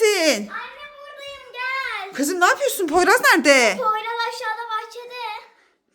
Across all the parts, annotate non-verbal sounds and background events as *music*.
neredesin? Anne buradayım gel. Kızım ne yapıyorsun? Poyraz nerede? Poyraz aşağıda bahçede.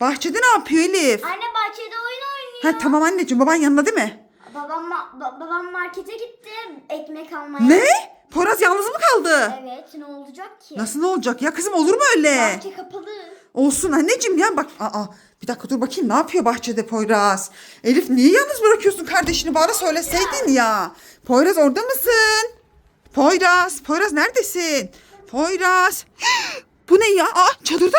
Bahçede ne yapıyor Elif? Anne bahçede oyun oynuyor. Ha tamam anneciğim baban yanında değil mi? Babam, ma- ba- babam markete gitti ekmek almaya. Ne? Poyraz yalnız mı kaldı? Evet ne olacak ki? Nasıl ne olacak ya kızım olur mu öyle? Bahçe kapalı. Olsun anneciğim ya bak. Aa, bir dakika dur bakayım ne yapıyor bahçede Poyraz? Elif niye yalnız bırakıyorsun kardeşini bana söyleseydin ya. Poyraz orada mısın? Poyraz, Poyraz neredesin? Poyraz. *gasps* Bu ne ya? Aa çadırda.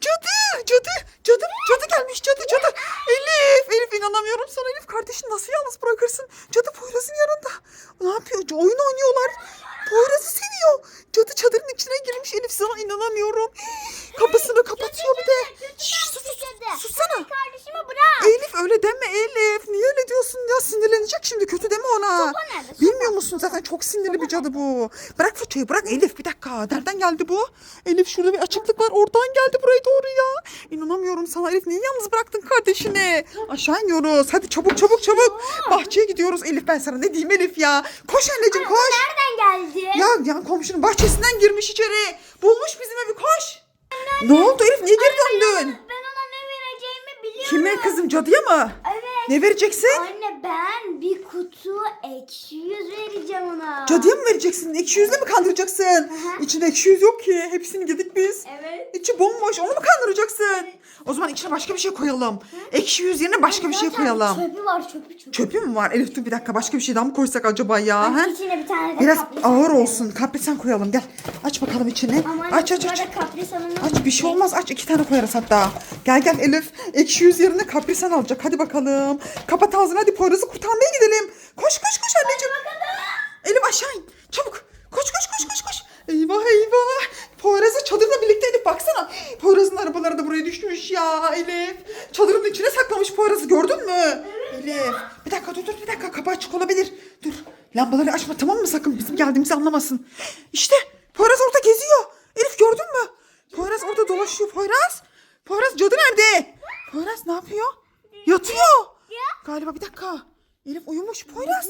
Cadı, cadı, cadı, cadı gelmiş cadı, cadı. Elif, Elif inanamıyorum sana Elif. Kardeşini nasıl yalnız bırakırsın? Cadı Poyraz'ın yanında. Ne yapıyor? Oyun oynuyorlar. Poyraz'ı seviyor. Cadı çadırın içine girmiş Elif sana inanamıyorum. Kapısını kapatıyor bir de. Şşş, sus, sus, sus, sussana. Kardeşimi bırak. Elif öyle deme Elif. Niye öyle diyorsun ya? Sinirlenecek şimdi. Kötü deme ona. Sopa nerede? Sopa. Bilmiyor musun zaten çok sinirli bir cadı bu. Bırak fırçayı bırak Elif bir dakika. Nereden geldi bu? Elif şurada bir açıklık var. Oradan geldi buraya doğru ya. İnanamıyorum sana Elif. Niye yalnız bıraktın kardeşini? Aşağı iniyoruz. Hadi çabuk çabuk çabuk. Bahçeye gidiyoruz Elif. Ben sana ne diyeyim Elif ya. Koş anneciğim koş. Nereden geldi? Ya yan komşunun bahçesinden girmiş içeri. Bulmuş bizim evi koş. Ne oldu Elif? Niye geri döndün? Ben ona ne vereceğimi biliyorum. Kime kızım cadıya mı? Evet. Ne vereceksin? Anne ben bir kutu ekşi yüz vereceğim ona. Cadıya mı vereceksin? Ekşi yüzle mi kandıracaksın? hı. İçinde ekşi yüz yok ki. Hepsini yedik biz. Evet. İçi bomboş. Onu mu kandıracaksın? O zaman içine başka bir şey koyalım. Ekşi yüz yerine başka bir şey koyalım. Çöpü var çöpü çöpü. Çöpü mü var? Elif dur bir dakika başka bir şey daha mı koysak acaba ya? Ha? İçine bir tane de Biraz kaprisan ağır koyalım. olsun. Kaprisan koyalım gel. Aç bakalım içini. Aman Aç aç aç. Aç bir şey olmaz aç iki tane koyarız hatta. Gel gel Elif ekşi yüz yerine kaprisan alacak hadi bakalım. Kapat ağzını hadi Poyraz'ı kurtarmaya gidelim. Koş koş koş anneciğim. Elif aşağı in çabuk. Koş koş koş koş koş. Eyvah eyvah. Poyraz'ı çadırla birlikte Elif baksana. Poyraz'ın arabaları da buraya düşmüş ya Elif. Çadırın içine saklamış Poyraz'ı gördün mü? Elif. Bir dakika dur dur bir dakika kapı açık olabilir. Dur lambaları açma tamam mı sakın bizim geldiğimizi anlamasın. İşte Poyraz orada geziyor. Elif gördün mü? Poyraz orada dolaşıyor Poyraz. Poyraz cadı nerede? Poyraz ne yapıyor? Yatıyor. Galiba bir dakika. Elif uyumuş Poyraz.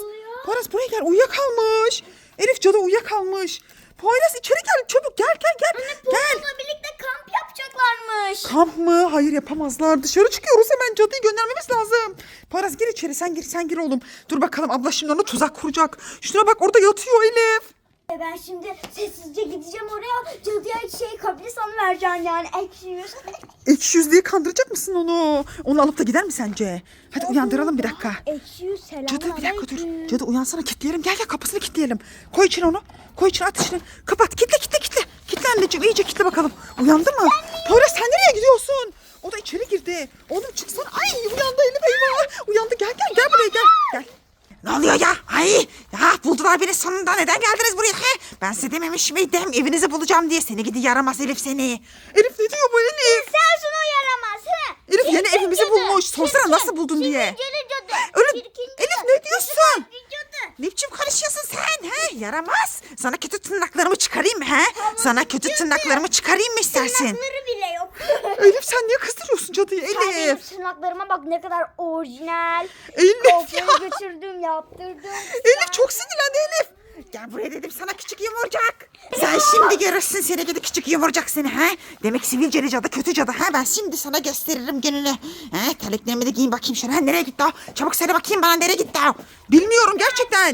Poyraz buraya gel uyuyakalmış. Elif cadı uyuyakalmış. Poyraz içeri gel çabuk gel gel gel. gel. Bununla birlikte kamp yapacaklarmış. Kamp mı? Hayır yapamazlar. Dışarı çıkıyoruz hemen cadıyı göndermemiz lazım. Poyraz gir içeri sen gir sen gir oğlum. Dur bakalım abla şimdi ona tuzak kuracak. Şuna bak orada yatıyor Elif. Ben şimdi sessizce gideceğim oraya. Cadıya şey kaprisanı vereceğim yani ekşi yüz. *laughs* Ekşi yüz diye kandıracak mısın onu? Onu alıp da gider mi sence? Hadi uyandıralım bir dakika. Ekşi yüz selam Cadı bir dakika dur. Cadı uyansana kilitleyelim. Gel gel kapısını kilitleyelim. Koy içine onu. Koy içine at içine. Kapat kitle kitle kitle. Kitle anneciğim iyice kitle bakalım. Uyandı mı? Poyraz sen nereye gidiyorsun? O da içeri girdi. Oğlum çıksana. Ay uyandı Elif eyvah. Uyandı gel gel gel buraya gel. Gel. Ne oluyor ya? Ay ya buldular beni sonunda. Neden geldiniz buraya? He? Ben size dememiş miydim evinizi bulacağım diye. Seni gidi yaramaz Elif seni. Elif ne diyor bu Elif? Sensin o yaramaz he. Elif yeni Çirkin evimizi cadı, bulmuş. Sorsana çirkin, nasıl buldun diye. Çirkin cadı. Öyle- çirkin Elif ne diyorsun? Ne biçim konuşuyorsun sen he? Yaramaz. Sana kötü tırnaklarımı çıkarayım mı he? Sana kötü tırnaklarımı çıkarayım mı istersin? Tırnakları. Elif sen niye kızdırıyorsun cadıyı Sen benim Elif? tırnaklarıma bak ne kadar orijinal. Elif ya. Kuaföre götürdüm yaptırdım. Elif çok sinirlendi Elif. Gel buraya dedim sana küçük yumurcak. Sen şimdi görürsün seni gidi küçük yumurcak seni ha. Demek sivilceli cadı kötü cadı ha. Ben şimdi sana gösteririm gününü. Ha, terliklerimi de giyin bakayım şöyle. Ha, nereye gitti o? Çabuk söyle bakayım bana nereye gitti o? Bilmiyorum gerçekten.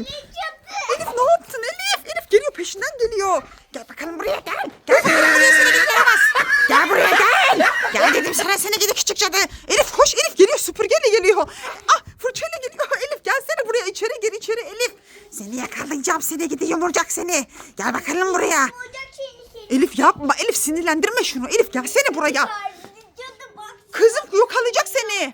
Elif ne yaptın Elif? Elif geliyor peşinden geliyor. Gel bakalım buraya gel. Gel bakalım buraya seni yaramaz. Gel buraya gel. Gel dedim sana seni gidi küçük cadı. Elif koş Elif geliyor süpürgeyle geliyor. Ah fırçayla geliyor. *laughs* Elif gelsene buraya içeri gir içeri Elif. Seni yakalayacağım seni gidi yumurcak seni. Gel bakalım buraya. Elif yapma Elif sinirlendirme şunu. Elif gelsene buraya. Kızım yakalayacak seni.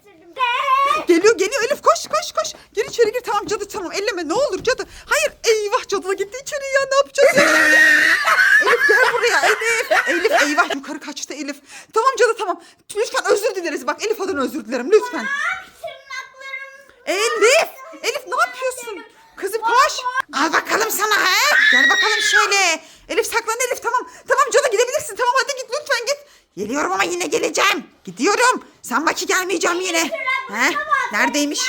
Geliyor geliyor Elif koş koş koş. Gir içeri gir tamam cadı tamam elleme ne olur cadı. Hayır eyvah cadı da gitti içeri ya ne yapacağız ya? Elif gel buraya Elif. Elif eyvah yukarı kaçtı Elif. Tamam cadı tamam. Lütfen özür dileriz bak Elif adına özür dilerim lütfen. Tırnaklarım. Elif! Elif ne yapıyorsun? Kızım koş. Al bakalım sana ha. Gel bakalım şöyle. Elif saklan Elif tamam. Tamam cadı gidebilirsin tamam hadi git lütfen git. Geliyorum ama yine geleceğim. Gidiyorum. Sen baki gelmeyeceğim yine. He? Neredeymiş?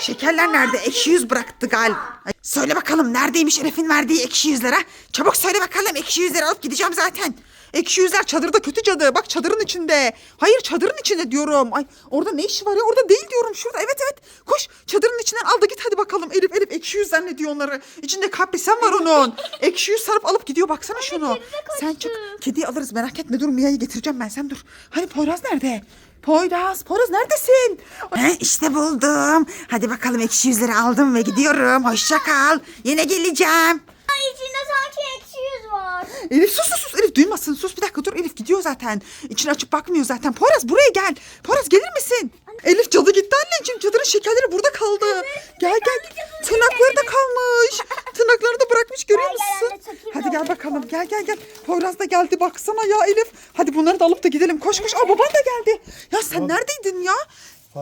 Şekerler nerede? Ekşi yüz bıraktı gal. Ay, Söyle bakalım neredeymiş Elif'in verdiği ekşi yüzlere? Çabuk söyle bakalım ekşi yüzleri alıp gideceğim zaten. Ekşi yüzler çadırda kötü cadı. Bak çadırın içinde. Hayır çadırın içinde diyorum. Ay orada ne işi var ya? Orada değil diyorum. Şurada evet evet. Koş çadırın içinden al da git hadi bakalım. Elif Elif ekşi yüz zannediyor onları. İçinde kaprisen var onun. ekşi yüz sarıp alıp gidiyor baksana şunu. Sen çık. Kediyi alırız merak etme dur Mia'yı getireceğim ben sen dur. Hani Poyraz nerede? Poyraz, Poyraz neredesin? He, işte buldum. Hadi bakalım ekşi yüzleri aldım ve gidiyorum. Hoşça kal. Yine geleceğim. Ay içinde sanki ekşi yüz var. Elif sus sus sus. Elif duymasın. Sus bir dakika dur. Elif gidiyor zaten. İçini açıp bakmıyor zaten. Poyraz buraya gel. Poyraz gelir misin? Elif cadı gitti anneciğim. Cadının şekerleri burada kaldı. gel gel. Tırnakları da kalmış. Tırnaklarını da bırakmış görüyor Gel, gel musun? anne, çekeyim Hadi ben gel bakalım. Gel gel gel. Poyraz da geldi baksana ya Elif. Hadi bunları da alıp da gidelim. Koş koş. Aa baban da geldi. Ya sen neredeydin ya?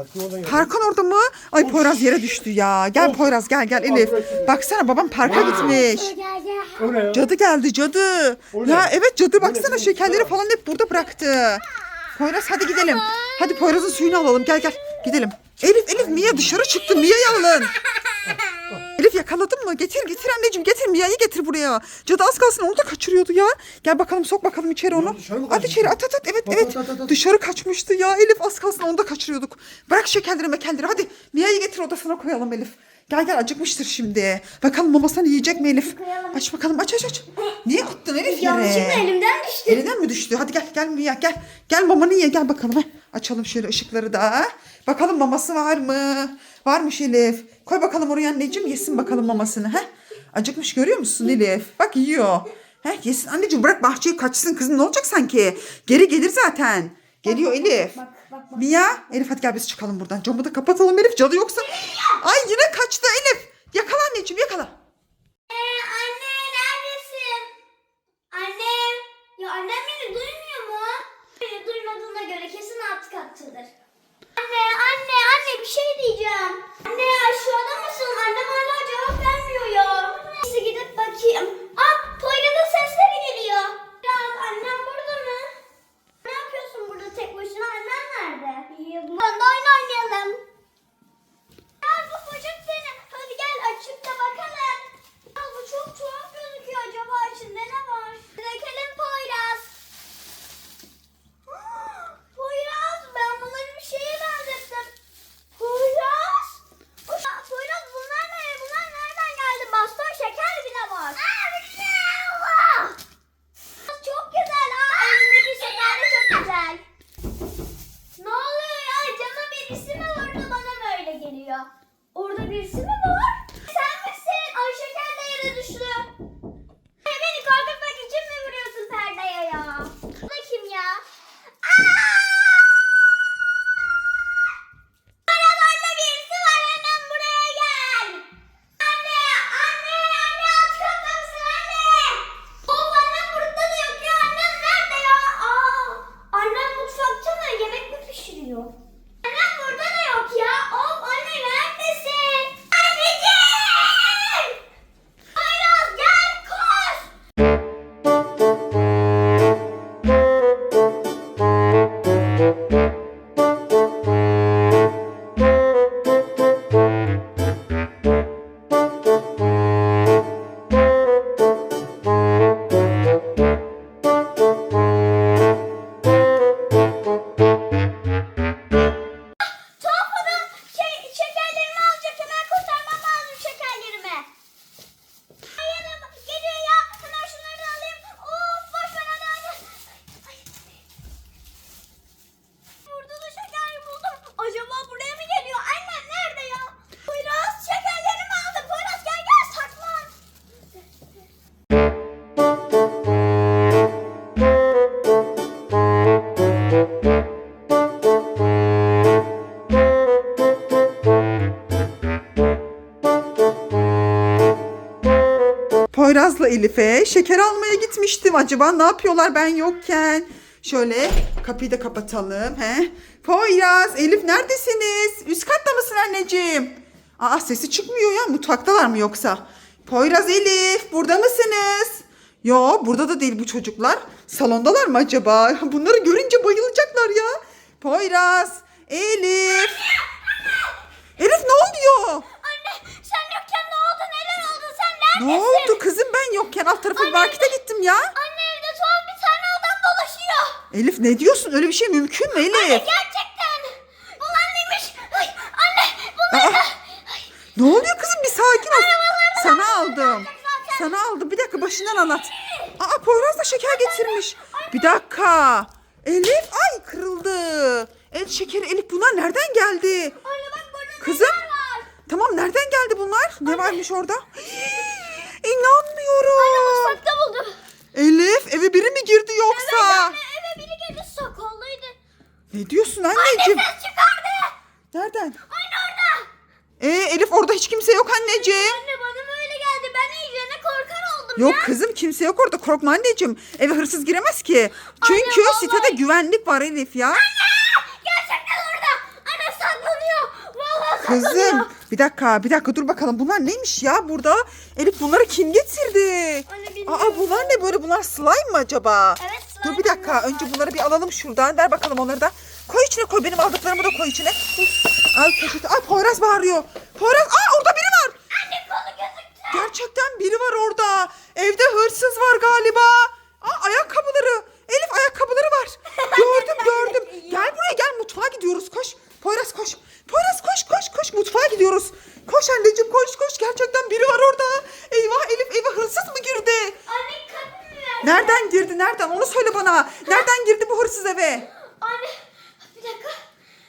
Geldi. Parkan orada mı? Ay Poyraz yere düştü ya. Gel Poyraz gel gel Elif. Baksana babam parka gitmiş. Gel gel. O ne ya? Cadı geldi cadı. O ne? Ya evet cadı baksana Bu şekerleri falan hep burada bıraktı. Poyraz hadi gidelim. Hadi Poyraz'ın suyunu alalım gel gel gidelim. Elif Elif Mia dışarı çıktı Mia'yı alın. *laughs* Elif yakaladın mı? Getir getir anneciğim getir Mia'yı getir buraya. Cadı az kalsın onu da kaçırıyordu ya. Gel bakalım sok bakalım içeri onu. Ya dışarı mı At içeri at at at evet At, evet. at, at, at. Dışarı kaçmıştı ya Elif az kalsın onu da kaçırıyorduk. Bırak şekerleri mekelleri hadi Mia'yı getir odasına koyalım Elif. Gel gel acıkmıştır şimdi. Bakalım mamasını yiyecek mi Elif? Koyalım. Aç bakalım aç aç aç. Niye attın Elif yere? Yanlışlıkla elimden düştü. Elinden mi düştü? Hadi gel gel Mia gel. Gel mamanı ye gel bakalım. Heh. Açalım şöyle ışıkları da. Bakalım maması var mı? Varmış Elif. Koy bakalım oraya anneciğim yesin bakalım mamasını. Heh. Acıkmış görüyor musun Elif? Bak yiyor. Heh, yesin anneciğim bırak bahçeye kaçsın kızım ne olacak sanki? Geri gelir zaten. Geliyor Elif. Bak bak bak. Mia, Elif hadi gel biz çıkalım buradan. Camı da kapatalım Elif cadı yoksa. Ay yine kaçtı Elif. Yakala anneciğim yakala. Ee, anne neredesin? Annem. Ya annem beni duymuyor mu? Beni duymadığına göre kesin kattadır. Anne anne anne bir şey diyeceğim. Anne aşağıda mısın? Annem hala cevap vermiyor ya. Neyse gidip bakayım. Poyraz'la Elif'e şeker almaya gitmiştim. Acaba ne yapıyorlar ben yokken? Şöyle kapıyı da kapatalım. He? Poyraz, Elif neredesiniz? Üst katta mısın anneciğim? Aa sesi çıkmıyor ya. Mutfaktalar mı yoksa? Poyraz, Elif burada mısınız? Ya burada da değil bu çocuklar. Salondalar mı acaba? *laughs* Bunları görünce bayılacaklar ya. Poyraz, Elif. Elif ne oluyor? Ne neredesin? oldu kızım ben yokken alt tarafı markete gittim ya. Anne evde son bir tane adam dolaşıyor. Elif ne diyorsun? Öyle bir şey mümkün mü Elif? Gerçekten. Bunlar neymiş? Ay, anne bunlar Aa, da. ne oluyor kızım bir sakin ol. Sana aldım. Sana aldım. Bir dakika başından anlat. Aa Poyraz da şeker getirmiş. Bir dakika. Elif ay kırıldı. El şekeri Elif bunlar nereden geldi? Anne bak burada Kızım. neler var. Tamam nereden geldi bunlar? Ne varmış orada? İnanmıyorum. Mutfakta buldum. Elif eve biri mi girdi yoksa? Anne eve biri geldi sakallıydı. Ne diyorsun anneciğim? Ses çıkardı. Nereden? Anne orada. Ee Elif orada hiç kimse yok anneciğim. Anne bana mı öyle geldi? Ben iyicene korkar oldum Yok ya. kızım kimse yok orada korkma anneciğim. Eve hırsız giremez ki. Çünkü vallahi. sitede güvenlik var Elif ya. Gerçekten orada. Anne saklanıyor. Vallahi saklanıyor. Kızım bir dakika bir dakika dur bakalım bunlar neymiş ya burada? Elif bunları kim getirdi? Aa bunlar ne böyle bunlar slime mı acaba? Evet, slime Dur bir dakika bunlar. önce bunları bir alalım şuradan. Ver bakalım onları da. Koy içine koy benim aldıklarımı da koy içine. Al poşeti. Ay Poyraz bağırıyor. Poyraz aa orada biri var. Anne kolu gözüktü. Gerçekten biri var orada. Evde hırsız var galiba. Aa ayakkabıları. Elif ayakkabıları var. *laughs* Gördüm gördüm. Gel buraya gel mutfağa gidiyoruz koş. Poyraz koş. Poyraz koş mutfağa gidiyoruz. Koş anneciğim koş koş. Gerçekten biri var orada. Eyvah Elif eve hırsız mı girdi? Anne kapı mı verdi? Nereden girdi nereden onu söyle bana. Nereden girdi bu hırsız eve? Anne bir dakika.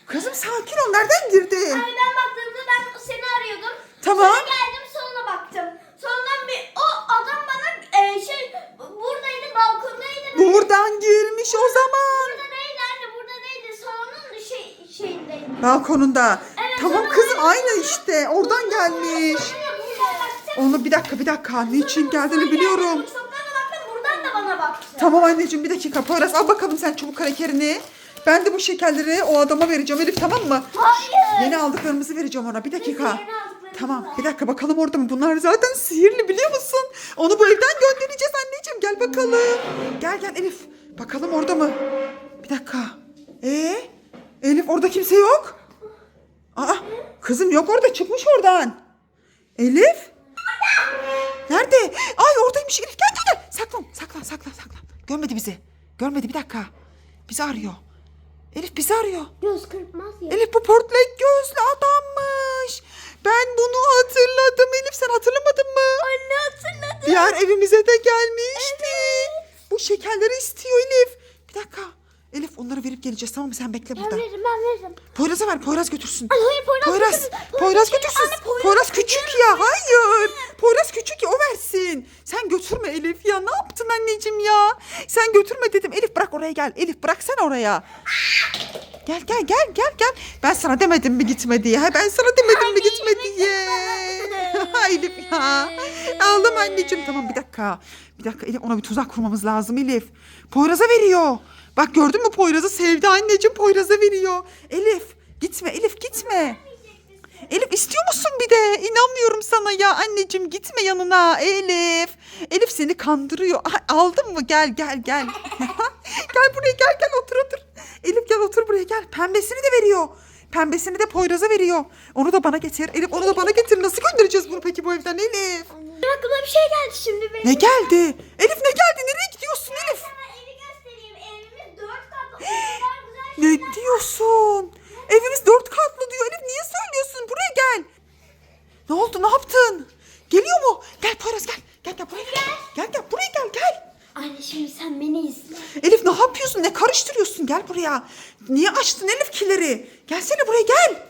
Kızım sakin ol nereden girdi? Anne ben baktığımda ben seni arıyordum. Tamam. Sonra geldim sonra baktım. Sonradan bir o adam bana e, şey buradaydı balkondaydı. böyle. Buradan girmiş o zaman. Burada değildi anne burada değildi. Salonun şey, şeyindeydi. Balkonunda. Evet, Tamam aynı işte oradan gelmiş. Onu bir dakika bir dakika ne için geldiğini biliyorum. Mutfaktan da baktım buradan da bana baktı. Tamam anneciğim bir dakika Poyraz al bakalım sen çubuk krakerini. Ben de bu şekerleri o adama vereceğim Elif tamam mı? Hayır. Yeni aldıklarımızı vereceğim ona bir dakika. Tamam bir dakika bakalım orada mı? Bunlar zaten sihirli biliyor musun? Onu bu evden göndereceğiz anneciğim gel bakalım. Gel gel Elif bakalım orada mı? Bir dakika. Ee? Elif orada kimse yok. Aa kızım yok orada çıkmış oradan. Elif? Nerede? Ay oradaymış Elif gel gel gel. Saklan saklan saklan saklan. Görmedi bizi. Görmedi bir dakika. Bizi arıyor. Elif bizi arıyor. Göz kırpmaz ya. Elif bu portlak gözlü adammış. Ben bunu hatırladım. Elif sen hatırlamadın mı? Anne hatırladım. Diğer evimize de gelmişti. Bu şekerleri istiyor Elif. Bir dakika. Elif onları verip geleceğiz tamam mı? Sen bekle Ben burada. veririm ben veririm. Poyraz'a ver. Poyraz götürsün. Ay, hayır, Poyraz Poyraz. götürsün. Poyraz, Poyraz götürsün. Anne, Poyraz Poyraz küçük ya. Hayır. Poyraz küçük ya o versin. Sen götürme Elif ya. Ne yaptın anneciğim ya? Sen götürme dedim. Elif bırak oraya gel. Elif bırak sen oraya. Gel gel gel gel gel. Ben sana demedim mi gitme diye. Ha, ben sana demedim mi gitme diye. Elif ya. Ağlama anneciğim. Tamam bir dakika. Bir dakika Elif ona bir tuzak kurmamız lazım Elif. Poyraz'a veriyor. Bak gördün mü Poyraz'ı sevdi anneciğim Poyraz'a veriyor. Elif gitme Elif gitme. Elif istiyor musun bir de? İnanmıyorum sana ya anneciğim gitme yanına Elif. Elif seni kandırıyor. Ay, aldın mı? Gel gel gel. *laughs* gel buraya gel gel otur otur. Elif gel otur buraya gel. Pembesini de veriyor. Pembesini de Poyraz'a veriyor. Onu da bana getir. Elif onu da bana getir. Nasıl göndereceğiz bunu peki bu evden Elif? Aklıma bir şey geldi şimdi benim. Ne geldi? Elif ne geldi? Nereye gidiyorsun Elif? Sana evi göstereyim. Evimiz dört katlı. O kadar güzel Ne diyorsun? Evimiz dört katlı diyor. Elif niye söylüyorsun? Buraya gel. Ne oldu? Ne yaptın? Geliyor mu? Gel Poyraz gel. Gel gel buraya gel. Gel gel buraya gel gel. Anne şimdi sen beni izle. Elif ne yapıyorsun? Ne karıştırıyorsun? Gel buraya. Niye açtın Elif kileri? Gelsene buraya gel.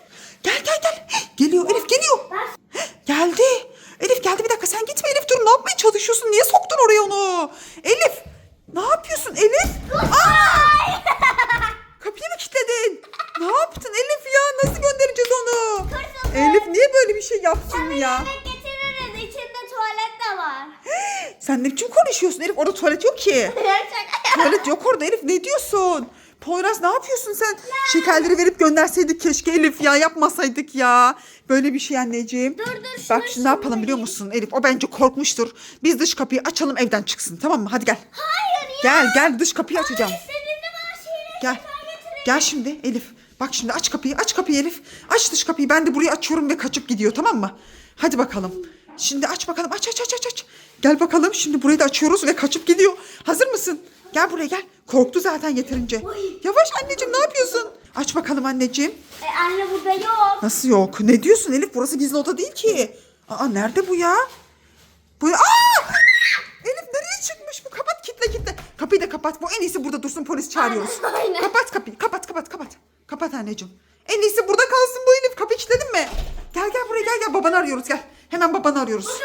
Gel gel gel. Geliyor Elif geliyor. Geldi. Elif geldi bir dakika sen gitme Elif dur ne yapmaya çalışıyorsun? Niye soktun oraya onu? Elif ne yapıyorsun Elif? Aa! Kapıyı mı kilitledin? Ne yaptın Elif ya? Nasıl göndereceğiz onu? Elif niye böyle bir şey yaptın ya? Yemek getiririz. İçinde tuvalet de var. *gasps* Sen ne biçim konuşuyorsun Elif? Orada tuvalet yok ki. *laughs* Tuvalet yok orada Elif ne diyorsun? Poyraz ne yapıyorsun sen? Şekerleri verip gönderseydik keşke Elif ya yapmasaydık ya. Böyle bir şey anneciğim. Dur, dur, Bak şunu şimdi ne yapalım biliyor musun Elif? O bence korkmuştur. Biz dış kapıyı açalım evden çıksın tamam mı? Hadi gel. Hayır ya. Gel gel dış kapıyı açacağım. İstediğimde bana şeyleri Gel. Gel şimdi Elif. Bak şimdi aç kapıyı aç kapıyı Elif. Aç dış kapıyı ben de burayı açıyorum ve kaçıp gidiyor tamam mı? Hadi bakalım. Şimdi aç bakalım aç aç aç aç aç. Gel bakalım şimdi burayı da açıyoruz ve kaçıp gidiyor. Hazır mısın? Gel buraya gel. Korktu zaten yeterince. Yavaş anneciğim ne yapıyorsun? Aç bakalım anneciğim. E, anne burada yok. Nasıl yok? Ne diyorsun Elif? Burası gizli oda değil ki. Aa nerede bu ya? Bu Aa! Elif nereye çıkmış bu? Kapat kitle kitle. Kapıyı da kapat. Bu en iyisi burada dursun polis çağırıyoruz. Aynen. Kapat kapıyı. Kapat kapat kapat. Kapat anneciğim. En iyisi burada kalsın bu Elif. Kapıyı kilitledin mi? Gel gel buraya gel gel. Babanı arıyoruz gel. Hemen babanı arıyoruz.